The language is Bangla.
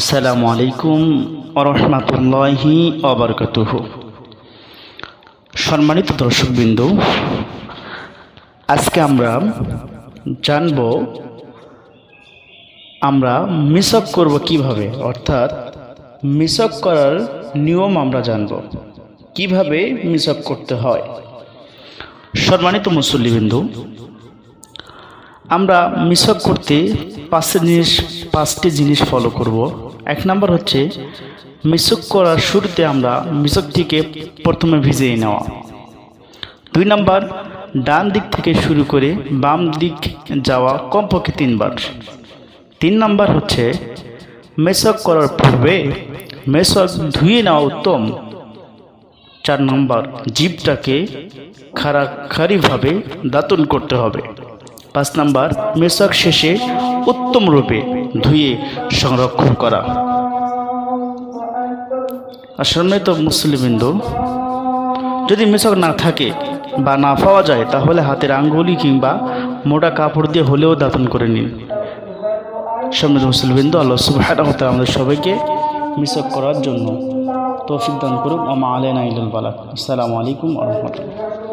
আসসালামু আলাইকুম আরহামাতুল্লাহি অবরকাতুহ সম্মানিত দর্শকবৃন্দ, আজকে আমরা জানব আমরা মিসক করব কীভাবে, অর্থাৎ মিসক করার নিয়ম আমরা জানব। কীভাবে মিসক করতে হয়? সম্মানিত মুসল্লিবিন্দু, আমরা মিসক করতে পাঁচটি জিনিস পাঁচটি জিনিস ফলো করব। এক নাম্বার হচ্ছে মিসক করার শুরুতে আমরা মিসকটিকে প্রথমে ভিজিয়ে নেওয়া। দুই নাম্বার, ডান দিক থেকে শুরু করে বাম দিক যাওয়া কমপক্ষে তিনবার। তিন নাম্বার হচ্ছে মেসক করার পূর্বে মেসক ধুয়ে নেওয়া উত্তম। চার নম্বর, জীবটাকে খারাখারিভাবে দাতন করতে হবে। পাঁচ নাম্বার মেসক শেষে উত্তম রূপে ধুয়ে সংরক্ষণ করা। আসলে তো মুসলিমবিন্দু, যদি মেসক না থাকে বা না পাওয়া যায়, তাহলে হাতের আঙ্গুলি কিংবা মোটা কাপড় দিয়ে হলেও দাতন করে নিন। সম্মানিত মুসলিমবিন্দু, আল্লাহ সুবাহ আমাদের সবাইকে মিসক করার জন্য তৌফিক দান করুক। আমা আলেনা ইলুল বালাক। আসসালামু আলাইকুম আ রহমতুল্লাহ।